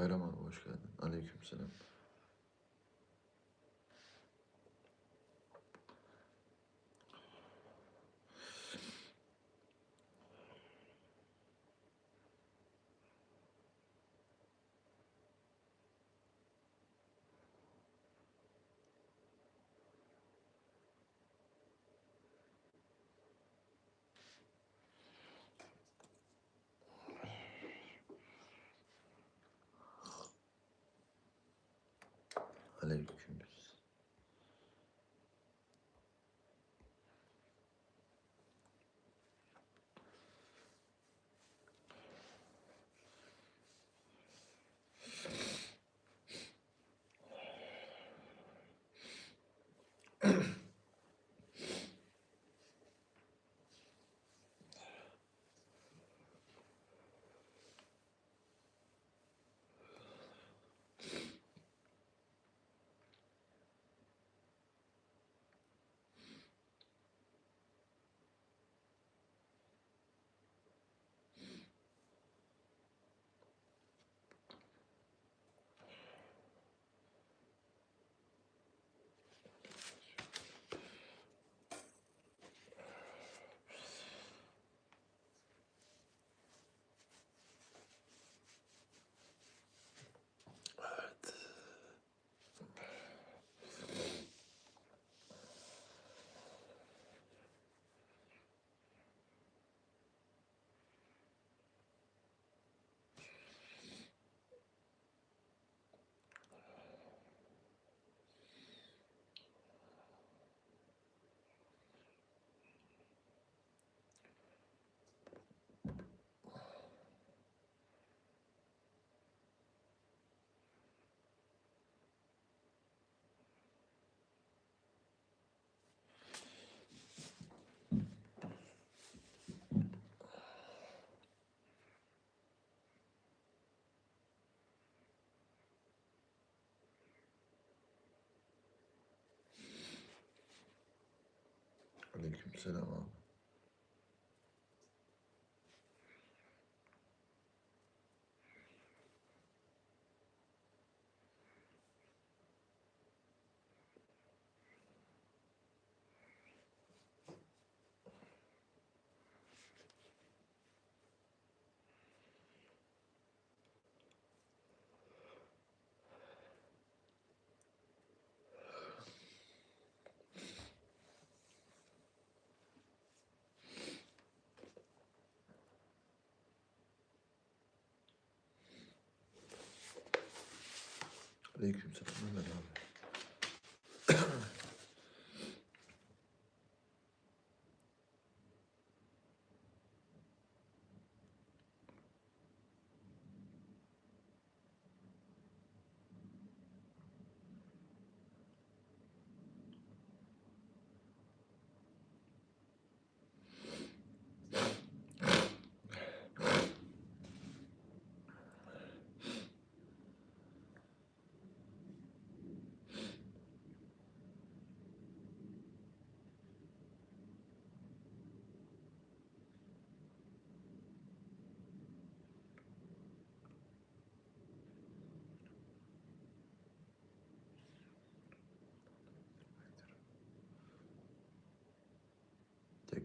Bayram abi hoş geldin. Aleykümselam. Aleyküm. Aleykümselam abi. Aleykümselam Mehmet abi.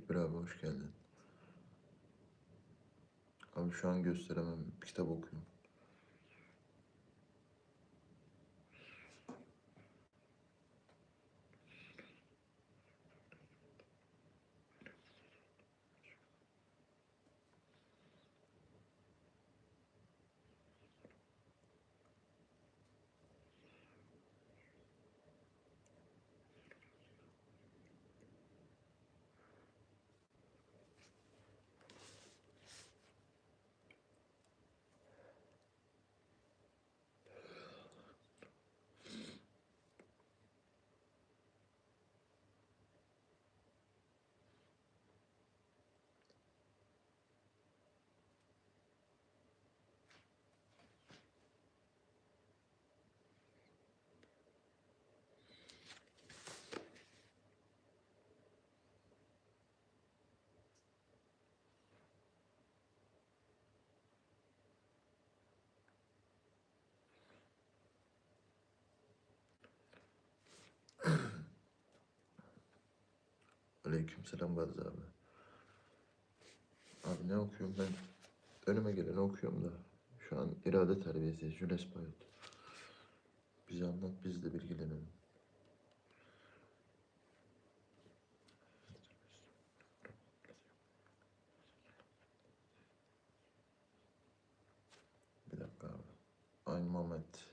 Tekbir abi hoş geldin. Abi şu an gösteremem. Kitap okuyorum. Aleykümselam Gazi abi. Abi ne okuyorum ben? Önüme geleni okuyorum da. Şu an irade terbiyesi, Jules Bayot. Bize anlat, biz de bilgilenelim. Bir dakika abi. Ay Mehmet.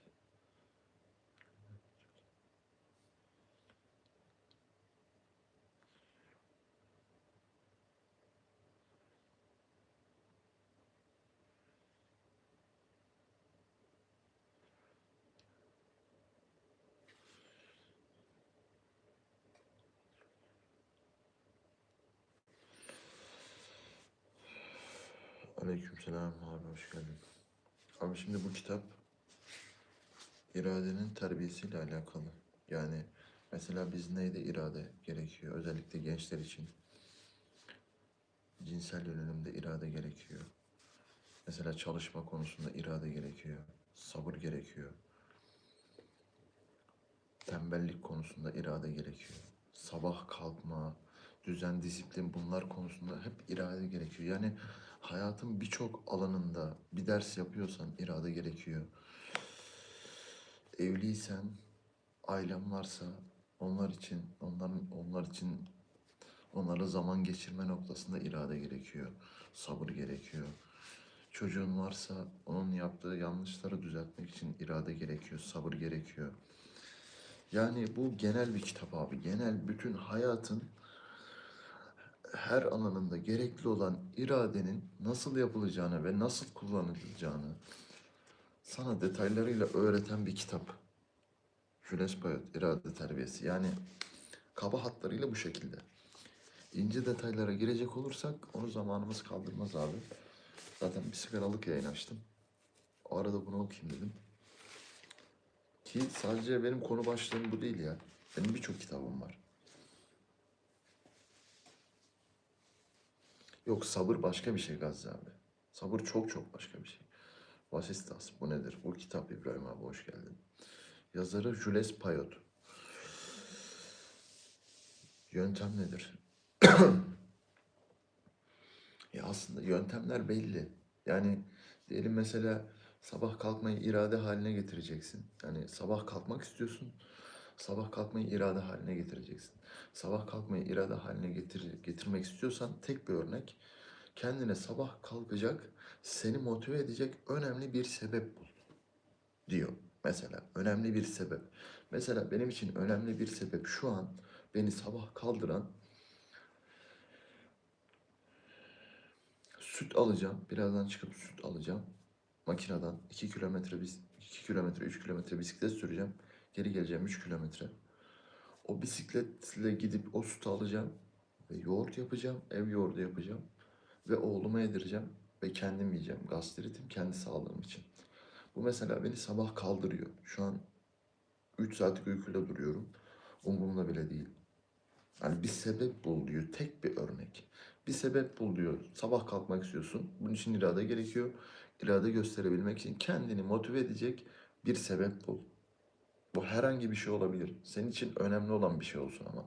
Aleykümselam abi hoş geldin. Abi şimdi bu kitap iradenin terbiyesiyle alakalı. Yani mesela biz neyde irade gerekiyor? Özellikle gençler için. Cinsel yönelimde irade gerekiyor. Mesela çalışma konusunda irade gerekiyor. Sabır gerekiyor. Tembellik konusunda irade gerekiyor. Sabah kalkma, düzen, disiplin bunlar konusunda hep irade gerekiyor. Yani hayatın birçok alanında bir ders yapıyorsan irade gerekiyor. Evliysen, ailen varsa onlar için, onların onlar için onlarla zaman geçirme noktasında irade gerekiyor. Sabır gerekiyor. Çocuğun varsa onun yaptığı yanlışları düzeltmek için irade gerekiyor, sabır gerekiyor. Yani bu genel bir kitap abi. Genel bütün hayatın her alanında gerekli olan iradenin nasıl yapılacağını ve nasıl kullanılacağını sana detaylarıyla öğreten bir kitap. Jules Bayot, irade terbiyesi. Yani kaba hatlarıyla bu şekilde. İnce detaylara girecek olursak onu zamanımız kaldırmaz abi. Zaten bir sigaralık yayın açtım. O arada bunu okuyayım dedim. Ki sadece benim konu başlığım bu değil ya. Benim birçok kitabım var. Yok sabır başka bir şey Gazze abi. Sabır çok çok başka bir şey. Vasistas bu nedir? Bu kitap İbrahim abi hoş geldin. Yazarı Jules Payot. Yöntem nedir? ya aslında yöntemler belli. Yani diyelim mesela sabah kalkmayı irade haline getireceksin. Yani sabah kalkmak istiyorsun. Sabah kalkmayı irade haline getireceksin. Sabah kalkmayı irade haline getir, getirmek istiyorsan tek bir örnek. Kendine sabah kalkacak, seni motive edecek önemli bir sebep bul. Diyor mesela. Önemli bir sebep. Mesela benim için önemli bir sebep şu an beni sabah kaldıran süt alacağım. Birazdan çıkıp süt alacağım. Makineden 2 kilometre bis 2 kilometre 3 kilometre bisiklet süreceğim. Geri geleceğim 3 kilometre. O bisikletle gidip o sütü alacağım ve yoğurt yapacağım. Ev yoğurdu yapacağım. Ve oğluma yedireceğim ve kendim yiyeceğim. Gastritim kendi sağlığım için. Bu mesela beni sabah kaldırıyor. Şu an 3 saatlik uykuyla duruyorum. Umurumda bile değil. Yani bir sebep bul diyor. Tek bir örnek. Bir sebep bul diyor. Sabah kalkmak istiyorsun. Bunun için irade gerekiyor. İrade gösterebilmek için kendini motive edecek bir sebep bul. Bu herhangi bir şey olabilir. Senin için önemli olan bir şey olsun ama.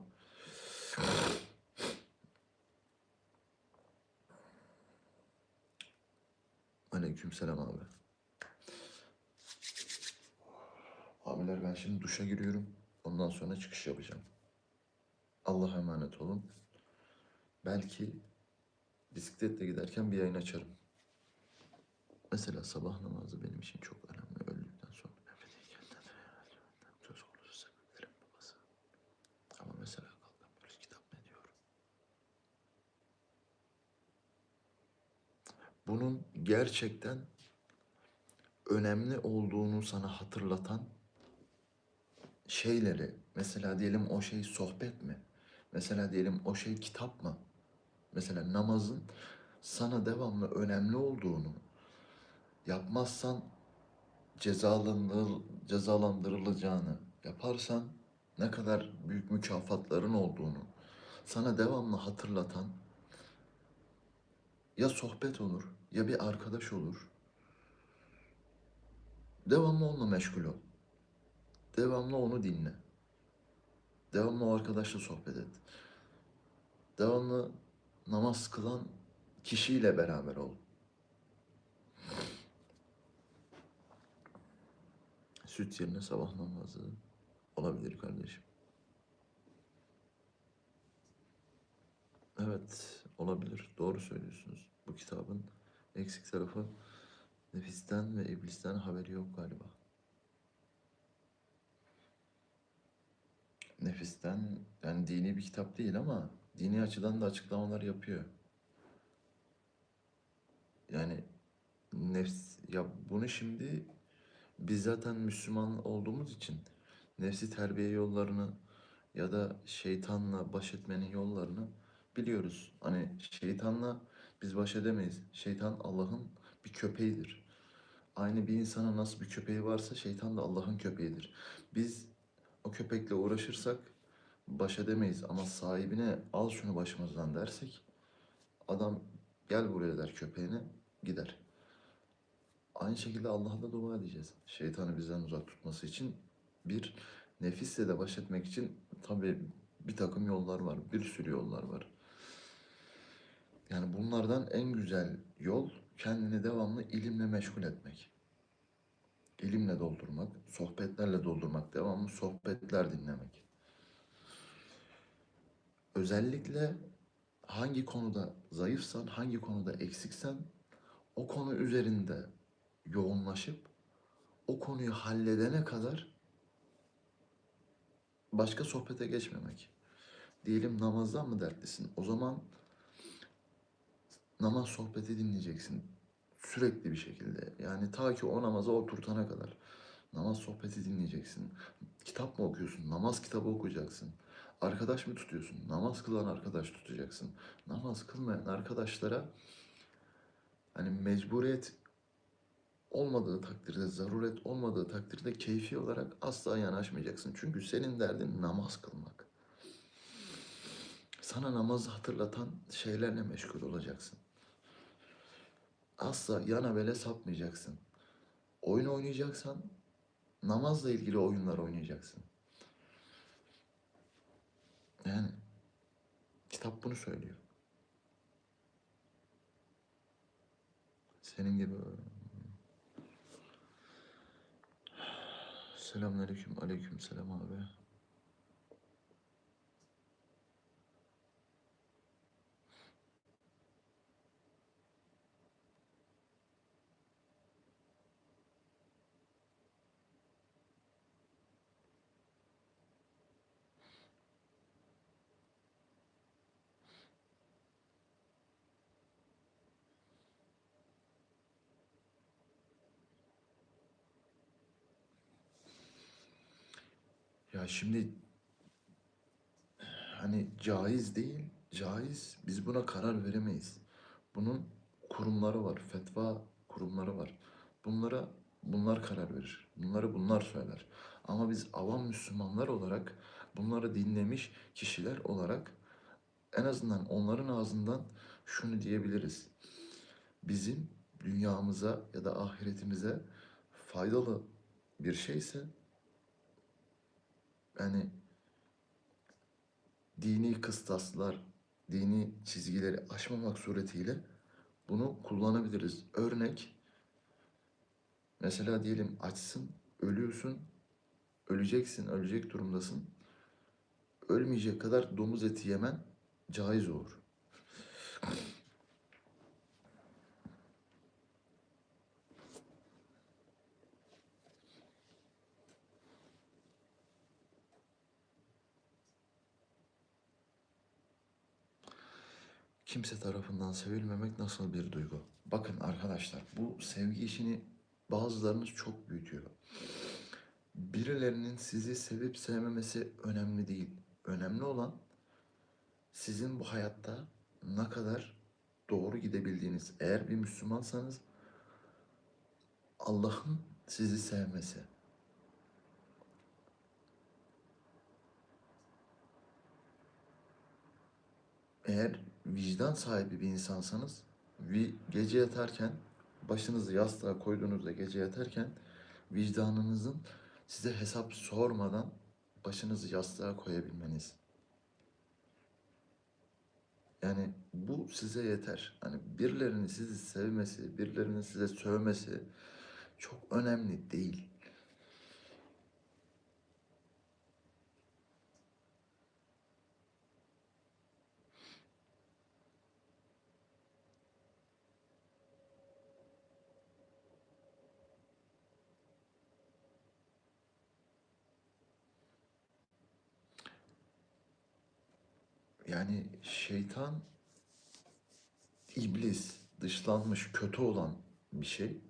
Aleykümselam abi. Abiler ben şimdi duşa giriyorum. Ondan sonra çıkış yapacağım. Allah'a emanet olun. Belki bisikletle giderken bir yayın açarım. Mesela sabah namazı benim için çok önemli. Öldükten sonra söz konusu sebeplerin babası. Ama mesela kalkamıyoruz. Kitap ne diyor? Bunun gerçekten önemli olduğunu sana hatırlatan şeyleri, mesela diyelim o şey sohbet mi? Mesela diyelim o şey kitap mı? Mesela namazın sana devamlı önemli olduğunu, yapmazsan cezalandır, cezalandırılacağını, yaparsan ne kadar büyük mükafatların olduğunu sana devamlı hatırlatan ya sohbet olur ya bir arkadaş olur. Devamlı onunla meşgul ol. Devamlı onu dinle. Devamlı o arkadaşla sohbet et. devamlı namaz kılan kişiyle beraber ol. Süt yerine sabah namazı olabilir kardeşim. Evet, olabilir. Doğru söylüyorsunuz. Bu kitabın eksik tarafı nefisten ve iblisten haberi yok galiba. Nefisten, yani dini bir kitap değil ama dini açıdan da açıklamalar yapıyor. Yani nefs, ya bunu şimdi biz zaten Müslüman olduğumuz için nefsi terbiye yollarını ya da şeytanla baş etmenin yollarını biliyoruz. Hani şeytanla biz baş edemeyiz. Şeytan Allah'ın bir köpeğidir. Aynı bir insana nasıl bir köpeği varsa şeytan da Allah'ın köpeğidir. Biz o köpekle uğraşırsak baş edemeyiz ama sahibine al şunu başımızdan dersek adam gel buraya der köpeğine gider. Aynı şekilde Allah'a da dua edeceğiz. Şeytanı bizden uzak tutması için bir nefisle de baş etmek için tabii bir takım yollar var. Bir sürü yollar var. Yani bunlardan en güzel yol kendini devamlı ilimle meşgul etmek. İlimle doldurmak, sohbetlerle doldurmak, devamlı sohbetler dinlemek. Özellikle hangi konuda zayıfsan, hangi konuda eksiksen o konu üzerinde yoğunlaşıp o konuyu halledene kadar başka sohbete geçmemek. Diyelim namazdan mı dertlisin? O zaman namaz sohbeti dinleyeceksin. Sürekli bir şekilde. Yani ta ki o namaza oturtana kadar. Namaz sohbeti dinleyeceksin. Kitap mı okuyorsun? Namaz kitabı okuyacaksın. Arkadaş mı tutuyorsun? Namaz kılan arkadaş tutacaksın. Namaz kılmayan arkadaşlara hani mecburiyet olmadığı takdirde, zaruret olmadığı takdirde keyfi olarak asla yanaşmayacaksın. Çünkü senin derdin namaz kılmak. Sana namazı hatırlatan şeylerle meşgul olacaksın. Asla yana bele sapmayacaksın. Oyun oynayacaksan namazla ilgili oyunlar oynayacaksın. Yani kitap bunu söylüyor. Senin gibi Selamünaleyküm. Aleyküm selam abi. Şimdi hani caiz değil, caiz biz buna karar veremeyiz. Bunun kurumları var, fetva kurumları var. Bunlara bunlar karar verir. Bunları bunlar söyler. Ama biz avam Müslümanlar olarak bunları dinlemiş kişiler olarak en azından onların ağzından şunu diyebiliriz. Bizim dünyamıza ya da ahiretimize faydalı bir şeyse yani dini kıstaslar, dini çizgileri aşmamak suretiyle bunu kullanabiliriz. Örnek, mesela diyelim açsın, ölüyorsun, öleceksin, ölecek durumdasın. Ölmeyecek kadar domuz eti yemen caiz olur. Kimse tarafından sevilmemek nasıl bir duygu? Bakın arkadaşlar bu sevgi işini bazılarınız çok büyütüyor. Birilerinin sizi sevip sevmemesi önemli değil. Önemli olan sizin bu hayatta ne kadar doğru gidebildiğiniz. Eğer bir Müslümansanız Allah'ın sizi sevmesi. Eğer vicdan sahibi bir insansanız gece yatarken başınızı yastığa koyduğunuzda gece yatarken vicdanınızın size hesap sormadan başınızı yastığa koyabilmeniz. Yani bu size yeter. Hani birilerinin sizi sevmesi, birilerinin size sövmesi çok önemli değil. Yani şeytan, iblis, dışlanmış, kötü olan bir şey.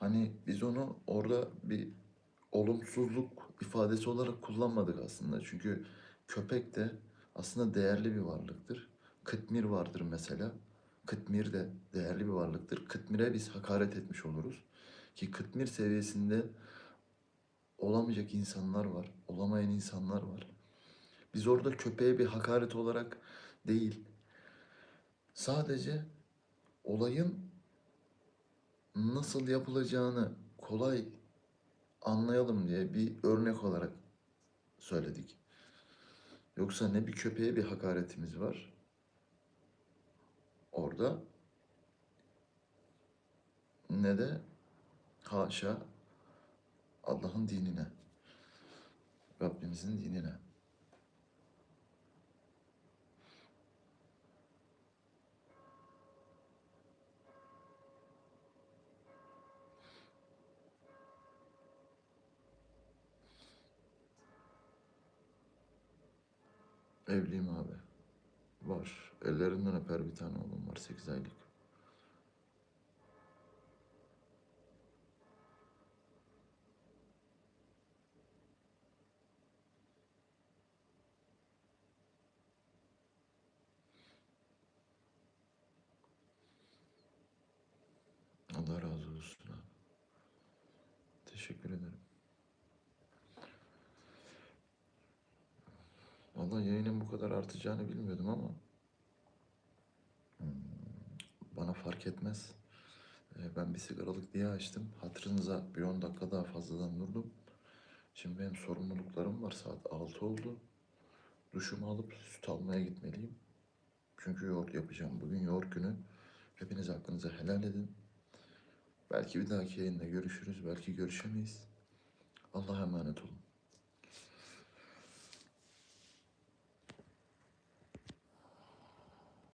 Hani biz onu orada bir olumsuzluk ifadesi olarak kullanmadık aslında. Çünkü köpek de aslında değerli bir varlıktır. Kıtmir vardır mesela. Kıtmir de değerli bir varlıktır. Kıtmir'e biz hakaret etmiş oluruz. Ki kıtmir seviyesinde olamayacak insanlar var, olamayan insanlar var. Biz orada köpeğe bir hakaret olarak değil, sadece olayın nasıl yapılacağını kolay anlayalım diye bir örnek olarak söyledik. Yoksa ne bir köpeğe bir hakaretimiz var orada ne de haşa Allah'ın dinine, Rabbimizin dinine. Evliyim abi. Var. Ellerinden öper bir tane oğlum var 8 aylık. Allah razı olsun abi. Teşekkür ederim. Vallahi yayının bu kadar artacağını bilmiyordum ama hmm, bana fark etmez. Ee, Ben bir sigaralık diye açtım. Hatırınıza bir 10 dakika daha fazladan durdum. Şimdi benim sorumluluklarım var. Saat 6 oldu. Duşumu alıp süt almaya gitmeliyim. Çünkü yoğurt yapacağım. Bugün yoğurt günü. Hepiniz hakkınızı helal edin. Belki bir dahaki yayında görüşürüz. Belki görüşemeyiz. Allah'a emanet olun.